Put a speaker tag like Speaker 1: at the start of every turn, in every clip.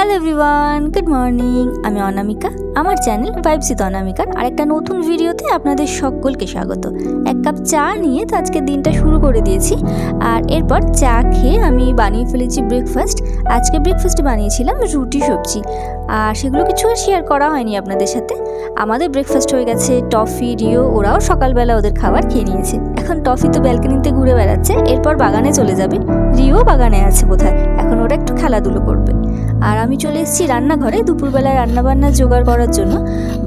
Speaker 1: Hello everyone good morning আমি অনামিকা, আমার channel ভাইবসিত অনামিকার আরেকটা নতুন ভিডিওতে আপনাদের সকলকে স্বাগত। এক কাপ চা নিয়ে তো আজকে দিনটা শুরু করে দিয়েছি, আর এরপর চা খেয়ে আমি বানিয়ে ফেলেছি ব্রেকফাস্ট আজকে ব্রেকফাস্টে বানিয়েছিলাম রুটি সবজি, আর সেগুলো কিছু শেয়ার করা হয়নি আপনাদের সাথে। আমাদের ব্রেকফাস্ট হয়ে গেছে টফি রিও ওরাও সকালবেলা ওদের খাবার খেয়ে নিয়েছে। এখন টফি তো ব্যালকনিতে ঘুরে বেড়াচ্ছে, এরপর বাগানে চলে যাবে। রিও বাগানে আছে বোধহয়। এখন ওরা একটু খেলাধুলো করবে। আর আমি চলে এসেছি রান্নাঘরে। দুপুরবেলায় রান্নাবান্না জোগাড় করার জন্য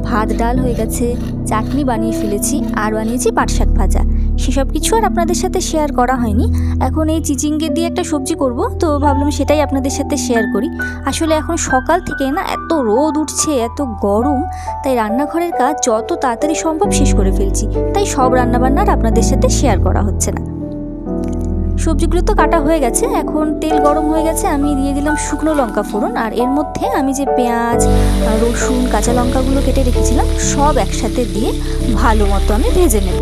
Speaker 1: ভাত, ডাল হয়ে গেছে, চাটনি বানিয়ে ফেলেছি, আর বানিয়েছি পাট শাক ভাজা। সেসব কিছু আর আপনাদের সাথে শেয়ার করা হয়নি। এখন এই চিচিঙ্গে দিয়ে একটা সবজি করব। তো ভাবলাম সেটাই আপনাদের সাথে শেয়ার করি। আসলে এখন সকাল থেকে না এত রোদ উঠছে, এত গরম, তাই রান্নাঘরের কাজ যত তাড়াতাড়ি সম্ভব শেষ করে ফেলছি। তাই সব রান্নাবান্নার আপনাদের সাথে শেয়ার করা হচ্ছে না। সবজিগুলো তো কাটা হয়ে গেছে, এখন তেল গরম হয়ে গেছে, আমি দিয়ে দিলাম শুকনো লঙ্কা ফোড়ন, আর এর মধ্যে আমি যে পেঁয়াজ রসুন, কাঁচা লঙ্কাগুলো কেটে রেখেছিলাম, সব একসাথে দিয়ে ভালো মতো আমি ভেজে নেব।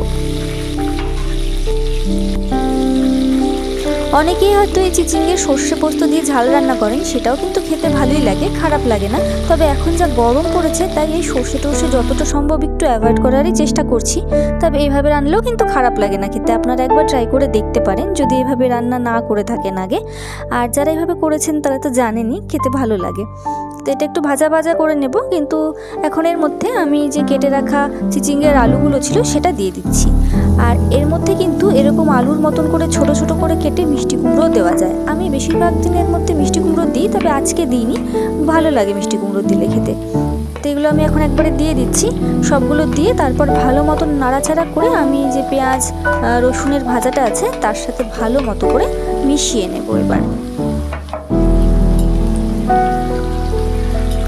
Speaker 1: অনেকেই হয়তো এই চিচিঙ্গের সর্ষে পোস্ত দিয়ে ঝাল রান্না করেন, সেটাও কিন্তু খেতে ভালোই লাগে, খারাপ লাগে না। তবে এখন যা গরম পড়েছে, তাই এই সর্ষে টর্ষে যতটা সম্ভব একটু অ্যাভয়েড করারই চেষ্টা করছি। তবে এইভাবে রান্নালেও কিন্তু খারাপ লাগে না খেতে, আপনারা একবার ট্রাই করে দেখতে পারেন, যদি এভাবে রান্না না করে থাকেন আগে। আর যারা এভাবে করেছেন, তারা তো জানেনই, খেতে ভালো লাগে। তো এটা একটু ভাজা ভাজা করে নেব, কিন্তু এখন এর মধ্যে আমি যে কেটে রাখা চিচিঙ্গের আলুগুলো ছিল, সেটা দিয়ে দিচ্ছি। আর এর মধ্যে কিন্তু এরকম আলুর মতন করে ছোট ছোট করে কেটে মিষ্টি কুমড়ো দেওয়া যায়। আমি বেশিরভাগ দিনের মধ্যে মিষ্টি কুমড়ো দিই, তবে আজকে দিইনি। ভালো লাগে মিষ্টি কুমড়ো দিলে খেতে। তো এগুলো আমি এখন একবারে দিয়ে দিচ্ছি। সবগুলো দিয়ে তারপর ভালো মতন নাড়াচাড়া করে আমি যে পেঁয়াজ রসুনের ভাজাটা আছে, তার সাথে ভালো মতো করে মিশিয়ে নেব এবার।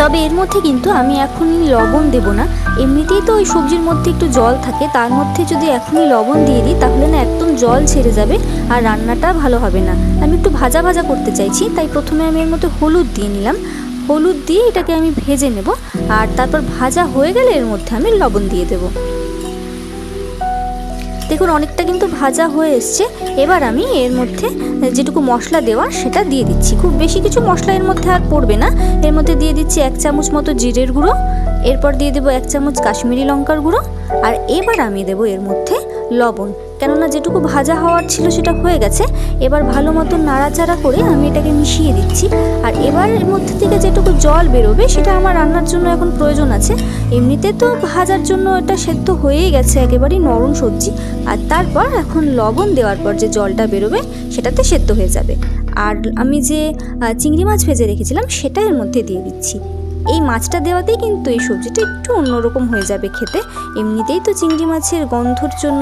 Speaker 1: তবে এর মধ্যে কিন্তু আমি এখনই লবণ দেব না। এমনিতেই তো ওই সবজির মধ্যে একটু জল থাকে, তার মধ্যে যদি এখনই লবণ দিয়ে দিই, তাহলে না একদম জল ছেড়ে যাবে আর রান্নাটা ভালো হবে না। আমি একটু ভাজা ভাজা করতে চাইছি, তাই প্রথমে আমি এর মধ্যে হলুদ দিয়ে নিলাম। হলুদ দিয়ে এটাকে আমি ভেজে নেব, আর তারপর ভাজা হয়ে গেলে এর মধ্যে আমি লবণ দিয়ে দেবো। দেখুন, অনেকটা কিন্তু ভাজা হয়ে এসছে। এবার আমি এর মধ্যে যেটুকু মশলা দেওয়ার সেটা দিয়ে দিচ্ছি। খুব বেশি কিছু মশলা এর মধ্যে আর পড়বে না। এর মধ্যে দিয়ে দিচ্ছি এক চামচ মতো জিরের গুঁড়ো। এরপর দিয়ে দেবো এক চামচ কাশ্মীরি লঙ্কার গুঁড়ো। আর এবার আমি দেবো এর মধ্যে লবণ। কেননা যেটুকু ভাজা হওয়ার ছিল সেটা হয়ে গেছে। এবার ভালো মতো নাড়াচাড়া করে আমি এটাকে মিশিয়ে দিচ্ছি। আর এবার এর মধ্যে থেকে যেটুকু জল বেরোবে, সেটা আমার রান্নার জন্য এখন প্রয়োজন আছে। এমনিতে তো ভাজার জন্য এটা সেদ্ধ হয়েই গেছে, একেবারেই নরম সবজি। আর তারপর এখন লবণ দেওয়ার পর যে জলটা বেরোবে, সেটাতে সেদ্ধ হয়ে যাবে। আর আমি যে চিংড়ি মাছ ভেজে রেখেছিলাম, সেটা এর মধ্যে দিয়ে দিচ্ছি। এই মাছটা দেওয়াতেই কিন্তু এই সবজিটা একটু অন্যরকম হয়ে যাবে খেতে। এমনিতেই তো চিংড়ি মাছের গন্ধর জন্য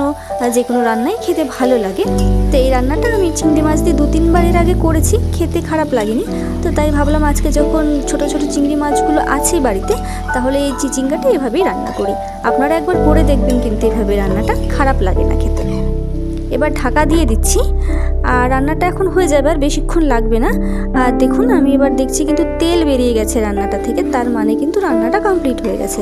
Speaker 1: যে কোনো রান্নাই খেতে ভালো লাগে। তো এই রান্নাটা আমি চিংড়ি মাছ দিয়ে দু তিনবার এর আগে করেছি, খেতে খারাপ লাগেনি। তো তাই ভাবলাম আজকে যখন ছোট ছোট চিংড়ি মাছগুলো আছে বাড়িতে, তাহলে এই চিচিঙ্গাটা এভাবেই রান্না করি। আপনারা একবার করে দেখবেন কিন্তু এভাবে রান্নাটা খারাপ লাগে না খেতে। এবার ঢাকা দিয়ে দিচ্ছি। আর রান্নাটা এখন হয়ে যাবে, আর বেশিক্ষণ লাগবে না। আর দেখুন, আমি এবার দেখছি কিন্তু তেল বেরিয়ে গেছে রান্নাটা থেকে, তার মানে কিন্তু রান্নাটা কমপ্লিট হয়ে গেছে।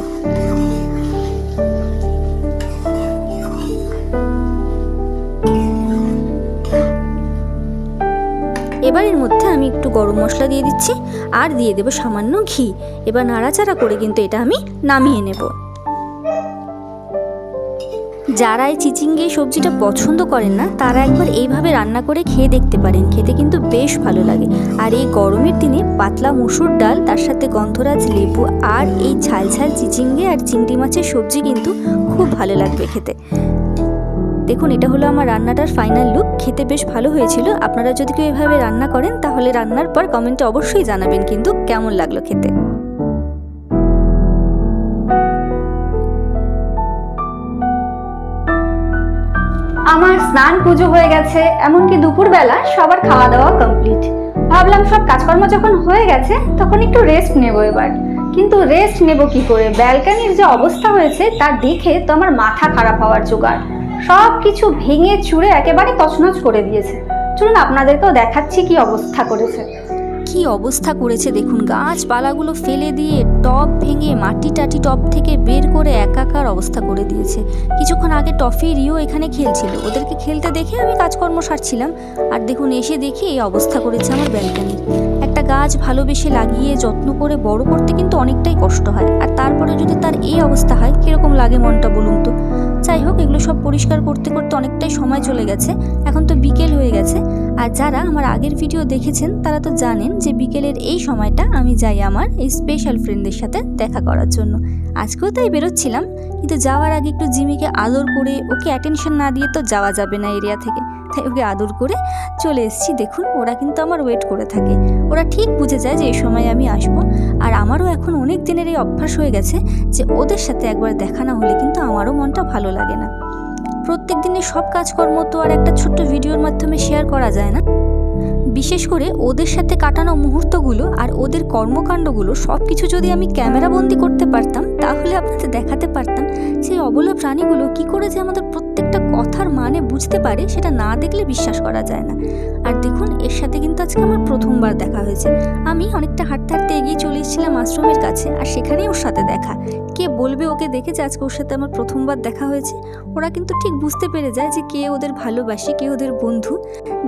Speaker 1: এবার এর মধ্যে আমি একটু গরম মশলা দিয়ে দিচ্ছি, আর দিয়ে দেবো সামান্য ঘি। এবার নাড়াচাড়া করে কিন্তু এটা আমি নামিয়ে নেব। যারা এই চিচিঙ্গে সবজিটা পছন্দ করেন না, তারা একবার এইভাবে রান্না করে খেয়ে দেখতে পারেন। খেতে কিন্তু বেশ ভালো লাগে। আর এই গরমের দিনে পাতলা মুসুর ডাল, তার সাথে গন্ধরাজ লেবু আর এই ঝাল ঝাল চিচিঙ্গে আর চিংড়ি মাছের সবজি কিন্তু খুব ভালো লাগবে খেতে। দেখুন, এটা হলো আমার রান্নাটার ফাইনাল লুক খেতে বেশ ভালো হয়েছিল। আপনারা যদি কেউ এভাবে রান্না করেন, তাহলে রান্নার পর কমেন্টে অবশ্যই জানাবেন কিন্তু কেমন লাগল খেতে।
Speaker 2: স্নান পুজো হয়ে গেছে, এমনকি দুপুরবেলা সবার খাওয়া দাওয়া কমপ্লিট ভাবলাম সব কাজকর্ম যখন হয়ে গেছে, তখন একটু রেস্ট নেব এবার। কিন্তু রেস্ট নেব কি করে? ব্যালকানির যে অবস্থা হয়েছে, তা দেখে তো আমার মাথা খারাপ হওয়ার জোগাড়। সব কিছু ভেঙে চুড়ে একেবারে তছনছ করে দিয়েছে। চলুন আপনাদেরকেও দেখাচ্ছি কি অবস্থা করেছে।
Speaker 1: কি অবস্থা করেছে দেখুন, গাছপালাগুলো ফেলে দিয়ে টব ভেঙে মাটি টাটি টব থেকে বের করে একাকার অবস্থা করে দিয়েছে। কিছুক্ষণ আগে টফি রিও এখানে খেলছিল। ওদেরকে খেলতে দেখে আমি কাজকর্ম সারছিলাম। আর দেখুন, এসে দেখি এই অবস্থা করেছে আমার ব্যালকানি। একটা গাছ ভালোবেসে লাগিয়ে যত্ন করে বড় করতে কিন্তু অনেকটাই কষ্ট হয়। আর তারপরে যদি তার এই অবস্থা হয়, কীরকম লাগে মনটা বলুন তো? যাই হোক, এগুলো সব পরিষ্কার করতে করতে অনেকটাই সময় চলে গেছে। এখন তো বিকেল হয়ে গেছে। আর যারা আমার আগের ভিডিও দেখেছেন, তারা তো জানেন যে বিকেলের এই সময়টা আমি যাই আমার এই স্পেশাল ফ্রেন্ডদের সাথে দেখা করার জন্য। আজকেও তাই বেরোচ্ছিলাম, কিন্তু যাওয়ার আগে একটু জিমিকে আদর করে ওকে অ্যাটেনশন না দিয়ে তো যাওয়া যাবে না এরিয়া থেকে। তাই ওকে আদর করে চলে এসেছি। দেখুন, ওরা কিন্তু আমার ওয়েট করে থাকে। ওরা ঠিক বুঝে যায় যে এই সময় আমি আসব। আর আমারও এখন অনেক দিনের এই অভ্যাস হয়ে গেছে যে ওদের সাথে একবার দেখা না হলে কিন্তু আমারও মনটা ভালো লাগে না। প্রত্যেক দিনের সব কাজকর্ম তো আর একটা ছোট্ট ভিডিওর মাধ্যমে শেয়ার করা যায় না। বিশেষ করে ওদের সাথে কাটানো মুহূর্তগুলো আর ওদের কর্মকাণ্ডগুলো সব কিছু যদি আমি ক্যামেরাবন্দি করতে পারতাম, তাহলে আপনাদের দেখাতে পারতাম সেই অবলা প্রাণীগুলো কি করে যে আমাদের প্রত্যেকটা কথার মানে বুঝতে পারে, সেটা না দেখলে বিশ্বাস করা যায় না। আর দেখুন, এর সাথে কিন্তু আজকে আমার প্রথমবার দেখা হয়েছে। আমি অনেকটা হাঁটতে হাঁটতে এগিয়ে চলে এসেছিলাম আশ্রমের কাছে, আর সেখানেই ওর সাথে দেখা। কে বলবে ওকে দেখে যে আজকে ওর সাথে আমার প্রথমবার দেখা হয়েছে? ওরা কিন্তু ঠিক বুঝতে পেরে যায় যে কে ওদের ভালোবাসে, কে ওদের বন্ধু।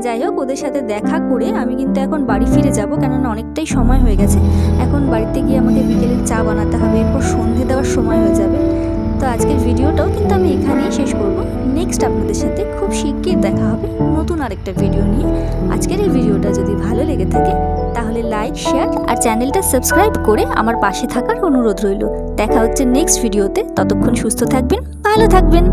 Speaker 1: যাই হোক, ওদের সাথে দেখা করে আমি কিন্তু এখন বাড়ি ফিরে যাব, কেননা অনেকটাই সময় হয়ে গেছে। এখন বাড়িতে গিয়ে আমাকে বিকেলে চা বানাতে হবে, এরপর সন্ধে দেওয়ার সময় হয়ে যাবে। তো আজকের ভিডিওটাও কিন্তু নেক্সট আপনাদের সাথে খুব শিগগির দেখা হবে নতুন আরেকটা ভিডিও নিয়ে। আজকের এই ভিডিওটা যদি ভালো লেগে থাকে, তাহলে লাইক শেয়ার আর চ্যানেলটা সাবস্ক্রাইব করে আমার পাশে থাকার অনুরোধ রইল। দেখা হচ্ছে নেক্সট ভিডিওতে ততক্ষণ সুস্থ থাকবেন, ভালো থাকবেন।